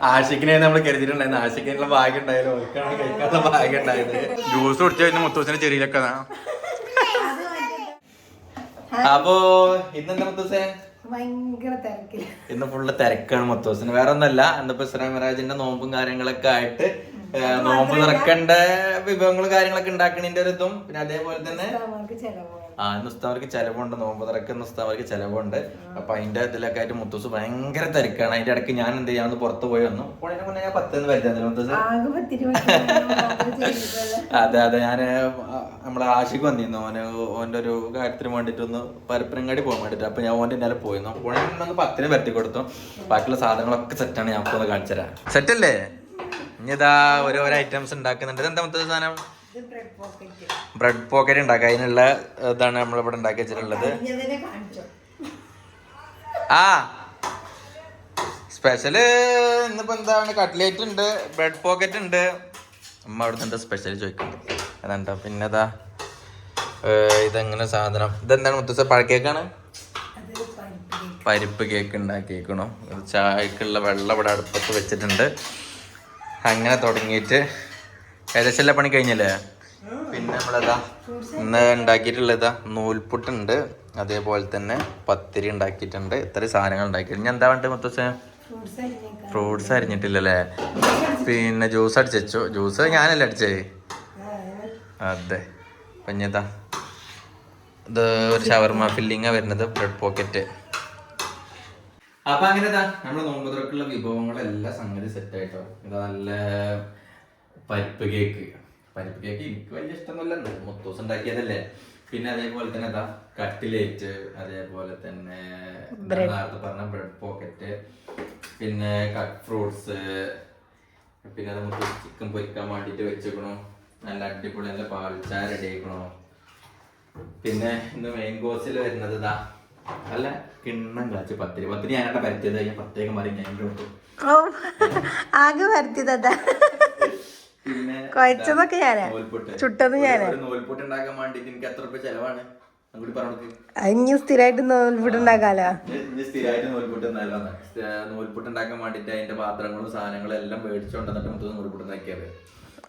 ആഷിക്കിനെ നമ്മൾ കരുതിയിട്ടുണ്ടായിരുന്നു. ആഷിക്കിനുള്ള ഭാഗ്യം ഉണ്ടായാലും ഓർക്കാണ് കഴിക്കാനുള്ള ഭാഗ്യം ഉണ്ടായത് ജ്യൂസ് കുടിച്ചു കഴിഞ്ഞാൽ മുത്തൂസിന്റെ ചെറിയിലൊക്കെ അപ്പോ ഇന്നെന്താ മുത്തൂസേ? ഭയങ്കര തിരക്കില്ല ഇന്ന് ഫുള്ള് തിരക്കാണ് മുത്തൂസിന്. വേറെ ഒന്നല്ല ഇന്നിപ്പോ ശ്രീമരാജിന്റെ നോമ്പും കാര്യങ്ങളൊക്കെ ആയിട്ട് നോമ്പ് നിറക്കേണ്ട വിഭവങ്ങളും കാര്യങ്ങളൊക്കെ ഉണ്ടാക്കണതിന്റെ ഒരു ഇതും. പിന്നെ അതേപോലെ തന്നെ ആ ഇന്ന് ഉസ്താവർക്ക് ചെലവുണ്ട്. നോമ്പ് തുറക്കുന്ന ഉസ്താവർക്ക് ചെലവുണ്ട്. അപ്പൊ അതിന്റെ ഇതിലൊക്കെ ആയിട്ട് മുത്തൂസ് ഭയങ്കര തിരക്കാണ്. അതിന്റെ ഇടയ്ക്ക് ഞാൻ എന്ത് ചെയ്യാന്ന് പുറത്ത് പോയി വന്നു. മുന്നേ ഞാൻ പത്തെന്ന് വരുന്നത് മുത്തൂസ്. അതെ അതെ. ഞാൻ നമ്മളെ ആഷിക്ക് വന്നിരുന്നു. ഓന് ഓന്റെ ഒരു കാര്യത്തിന് വേണ്ടിട്ട് ഒന്ന് പരപ്പനങ്ങാടി പോകാൻ വേണ്ടിട്ട്. അപ്പൊ ഞാൻ ഓന്റെ ഇന്നലെ പോയിരുന്നു. പുഴ പത്തിന് വരുത്തി കൊടുത്തു. ബാക്കിയുള്ള സാധനങ്ങളൊക്കെ സെറ്റാണ് ഞാൻ ഒന്ന് കാണിച്ചു തരാം. സെറ്റ് അല്ലേ ഇനി ഓരോരോ ഐറ്റംസ് ഉണ്ടാക്കുന്നുണ്ട്. ഇതെന്താ മൊത്തം സാധനം? ബ്രെഡ് പോക്കറ്റ് ഉണ്ടാക്കുക അതിനുള്ള ഇതാണ് നമ്മൾ ഇവിടെ ഉണ്ടാക്കി വെച്ചിട്ടുള്ളത്. ആ. സ്പെഷ്യൽ ഇന്നിപ്പോ എന്താണ്? കട്ട്ലേറ്റ് ഉണ്ട് ബ്രെഡ് പോക്കറ്റ് ഉണ്ട്. അമ്മ അവിടെ എന്താ സ്പെഷ്യൽ ചോദിക്കുന്നുണ്ട്. അതെന്താ? പിന്നെ ഇതാ ഇതെങ്ങനെ സാധനം? ഇതെന്താണ് മുത്തൂസ പഴക്കേക്കാണ് കേക്കാണ് പരിപ്പ് പരിപ്പ് കേക്ക് ഉണ്ടാക്കിയേക്കണോ. ചായക്കുള്ള വെള്ളം ഇവിടെ അടുപ്പത്ത് വെച്ചിട്ടുണ്ട്. അങ്ങനെ തുടങ്ങിയിട്ട് ഏകദേശം എല്ലാ പണി കഴിഞ്ഞല്ലേ? പിന്നെ നമ്മളതാ ഇന്ന് ഉണ്ടാക്കിയിട്ടുള്ളതാ നൂൽപുട്ടുണ്ട്. അതേപോലെ തന്നെ പത്തിരി ഉണ്ടാക്കിയിട്ടുണ്ട്. ഇത്ര സാധനങ്ങൾ ഉണ്ടാക്കിയിട്ടുണ്ട്. ഞാൻ എന്താ വേണ്ടത് മൊത്തം ഫ്രൂട്ട്സ് അരിഞ്ഞിട്ടില്ലല്ലേ? പിന്നെ ജ്യൂസ് അടിച്ചു ജ്യൂസ് ഞാനല്ലേ അടിച്ചേ? അതെ. പഞ്ഞതാ ഇത് ഒരു ഷവർമ ഫില്ലിങ്ങാണ് വരുന്നത്. ബ്രെഡ് പോക്കറ്റ് അപ്പൊ അങ്ങനെതാ നമ്മുടെ നോമ്പുതുറക്കുള്ള വിഭവങ്ങളെല്ലാം സംഗതി സെറ്റ് ആയിട്ടോ. ഇതാ നല്ല പരിപ്പ് കേക്ക് പരിപ്പ് കേക്ക് എനിക്ക് വലിയ ഇഷ്ടമൊന്നുമല്ല. മുത്തൂസ് ഉണ്ടാക്കിയതല്ലേ. പിന്നെ അതേപോലെ തന്നെ എന്താ കട്ടിലേറ്റ് അതേപോലെ തന്നെ നേരത്തെ പറഞ്ഞ ബ്രെഡ് പോക്കറ്റ് പിന്നെ കട്ട് ഫ്രൂട്ട്സ് പിന്നെ നമുക്ക് ചിക്കൻ പൊരിക്കാൻ വേണ്ടിയിട്ട് വെച്ചേക്കണോ. നല്ല അടിപൊളി നല്ല പാൽച്ചായ റെഡി ആയിക്കണോ. പിന്നെ ഇന്ന് മെയിൻ കോഴ്സിൽ വരുന്നത് ഇതാ നല്ല കിണ്ണം കളിച്ച് പത്തിരി. പത്തിരി ഞാനായിട്ട് പരത്തിയത് ഞാൻ പ്രത്യേകം പറയും ഞാൻ ഓ ആകെ പരത്തിയതാ പിന്നെ കുഴച്ചതൊക്കെ ഞാനാ. നൂൽപുട്ട്. ചുട്ടത് ഞാനാ. ഒരു നൂൽപുട്ട് ഉണ്ടാക്കാൻ വേണ്ടിയിട്ട് എനിക്ക് എത്ര രൂപ ചെലവാണ്? അങ്ങോട്ട് പറഞ്ഞു ഇനി സ്ഥിരമായിട്ട് നോൽവിടുണ്ടാക്കാലോ ഇനി സ്ഥിരമായിട്ട് നൂൽപുട്ട് നല്ലതാണ് നൂൽപുട്ട് ഉണ്ടാക്കാൻ വേണ്ടിയിട്ട് അതിന്റെ പാത്രങ്ങളും സാധനങ്ങളും എല്ലാം നൂൽപുട്ട് ഉണ്ടാക്കിയത്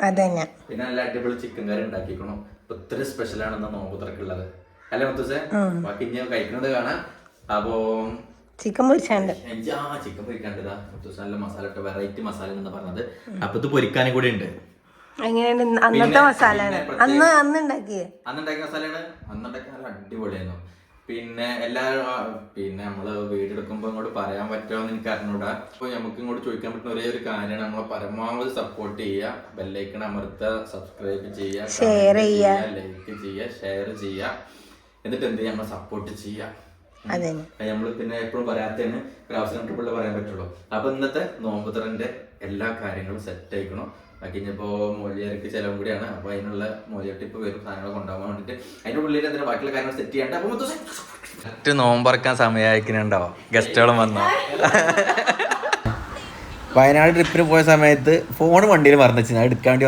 അതന്നെ. പിന്നെ നല്ല അടിപൊളി ചിക്കൻ കറി ഉണ്ടാക്കിക്കണം ഒത്തിരി സ്പെഷ്യൽ ആണെന്നാ നോമ്പ് തുറക്കുള്ളത്. അല്ലേ മുത്തൂസേ ബാക്കി ഇനി കഴിക്കുന്നത് കാണാം. അപ്പോ ചിക്കൻ പൊരിച്ചാണ്ട് എനിക്ക് ആ ചിക്കൻ പൊരിക്കാണ്ടതാ മുത്തൂസ് നല്ല മസാല ഇട്ട വെറൈറ്റി മസാല എന്ന് പറഞ്ഞത്. അപ്പൊ ഇത് പൊരിക്കാനും കൂടി ഉണ്ട്. എങ്ങനെയുണ്ട്? അന്നത്തെ മസാലയാണ് അന്ന് അന്ന് ഉണ്ടാക്കിയേ അന്നുണ്ടാക്കിയ മസാലയാണ് അന്നുണ്ടാക്കിയ നല്ല അടിപൊളിയായിരുന്നു. പിന്നെ എല്ലാ പിന്നെ നമ്മൾ വീടെടുക്കുമ്പോ ഇങ്ങോട്ട് പറയാൻ പറ്റുമോ എന്ന് എനിക്ക് അറിഞ്ഞൂടാ. അപ്പൊ നമുക്ക് ഇങ്ങോട്ട് ചോദിക്കാൻ പറ്റുന്ന ഒരേ ഒരു കാര്യമാണ്. നമ്മളെ പരമാവധി സപ്പോർട്ട് ചെയ്യുക. ബെല്ലൈക്കൺ അമർത്തുക സബ്സ്ക്രൈബ് ചെയ്യുക. ലൈക്ക് ചെയ്യുക ഷെയർ ചെയ്യുക. എന്നിട്ട് എന്ത് നമ്മൾ സപ്പോർട്ട് ചെയ്യാം നമ്മൾ പിന്നെ എപ്പോഴും പറയാത്തതാണ് ഒരു അവസരം കിട്ടുമ്പോൾ പറയാൻ പറ്റുള്ളൂ. അപ്പൊ ഇന്നത്തെ നോമ്പുതറിന്റെ എല്ലാ കാര്യങ്ങളും സെറ്റ് ആയിക്കണം. ബാക്കി ഇനിയിപ്പോ മൊഴിയാർക്ക് ചെലവും കൂടിയാണ്. അപ്പൊ അതിനുള്ള മൊഴിയായിട്ട് ഇപ്പൊ വരും സാധനങ്ങൾ കൊണ്ടുപോകാൻ വേണ്ടിട്ട്. അതിന്റെ ഉള്ളിൽ എന്തിനാ ബാക്കിയുള്ള കാര്യങ്ങൾ സെറ്റ് ചെയ്യണ്ട അപ്പൊ മൊത്തം നോമ്പറക്കാൻ സമയമായിക്കുന്നുണ്ടോ ഗസ്റ്റുകളും വന്നോ? വയനാട് ട്രിപ്പിന് പോയ സമയത്ത് ഫോൺ വണ്ടിയിൽ മറന്നു ഞാൻ എടുക്കാൻ വേണ്ടി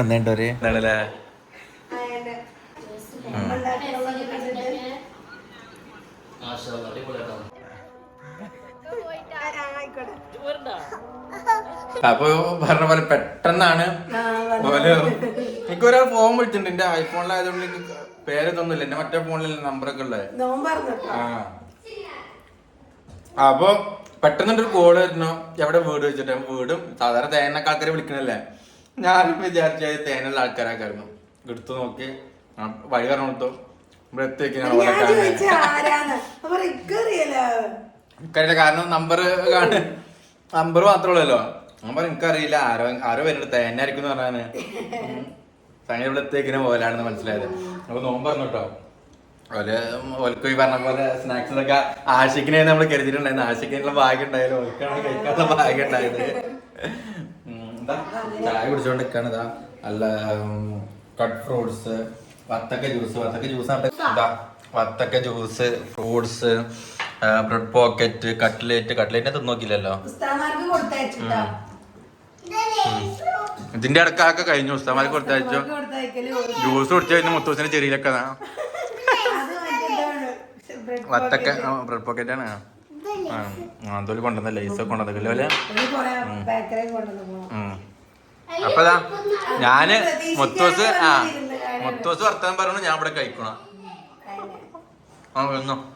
അപ്പൊ പറഞ്ഞ പോലെ പെട്ടെന്നാണ് ഓൽ എനിക്ക് ഒരാൾ ഫോൺ വിളിച്ചിട്ടുണ്ട്. എന്റെ ഐഫോണിലായതുകൊണ്ട് എനിക്ക് പേര് തോന്നില്ല. എന്റെ മറ്റേ ഫോണിൽ നമ്പറൊക്കെ ഉള്ളത് ആ. അപ്പൊ പെട്ടെന്നൊരു കോൾ വരുന്നു. എവിടെ വീട് വെച്ചിട്ട്? വീടും സാധാരണ തേനൊക്കെ ആൾക്കാരെ വിളിക്കണല്ലേ? ഞാനും വിചാരിച്ചത് തേനുള്ള ആൾക്കാരാക്കായിരുന്നു. എടുത്തു നോക്കി. വഴി പറഞ്ഞു കൊടുത്തു. എനിക്കറിയില്ല കാരണം നമ്പർ നമ്പർ മാത്രമല്ലോ ഞാൻ പറഞ്ഞു എനിക്കറിയില്ല. ആരോ ആരോ വരുന്നുണ്ട്. തേനായിരിക്കും ആയിരിക്കും പറഞ്ഞാണ് തേങ്ങ ഇവിടത്തേക്കിനെ പോലാണെന്ന് മനസ്സിലായത്. അപ്പൊ നോമ്പ് പറഞ്ഞു കേട്ടോ ഓൽ ഓൽക്ക് ഈ പറഞ്ഞ പോലെ സ്നാക്സ് ഒക്കെ ആശിക്കിനെ നമ്മൾ കരുതിയിട്ടുണ്ടായിരുന്നു. ആഷിക്കിനുള്ള ഭാഗ്യം ഉണ്ടായാലും ഓൽക്കാണ് കഴിക്കാനുള്ള ഭാഗ്യം ഉണ്ടായത്. ചായ കുടിച്ചോണ്ട് നിൽക്കാണ് ഇതാ. അല്ല കട്ട് ഫ്രൂട്ട്സ് വത്തക്ക ജ്യൂസ് വത്തക്ക ജ്യൂസ് വത്തക്ക juice fruits bread pocket cutlet. Cutlet തിന്നു നോക്കില്ലല്ലോ ഉസ്താമാർക്ക് കൊടുത്തയച്ചിട്ടോ? ഇതിന്റെ ഇടക്കൊക്കെ കഴിഞ്ഞു. ഉസ്താമാർക്ക് കൊടുത്തയച്ചു? ജ്യൂസ് കുടിച്ചു മുത്തൂസിന്റെ ചെറിയിലൊക്കെ വത്തക്ക ബ്രെഡ് പോക്കറ്റ് ആണ് ലൈസ് കൊണ്ടുവന്നില്ല അല്ലേ? ഒരു കുറെ ബേക്കറി കൊണ്ടുവന്ന് പോകണം ഉം. അപ്പതാ ഞാൻ മുത്തൂസ് ആ മുത്തോസ് വർത്താനം പറഞ്ഞു ഞാൻ ഇവിടെ കഴിക്കണം. ആ വന്നോ.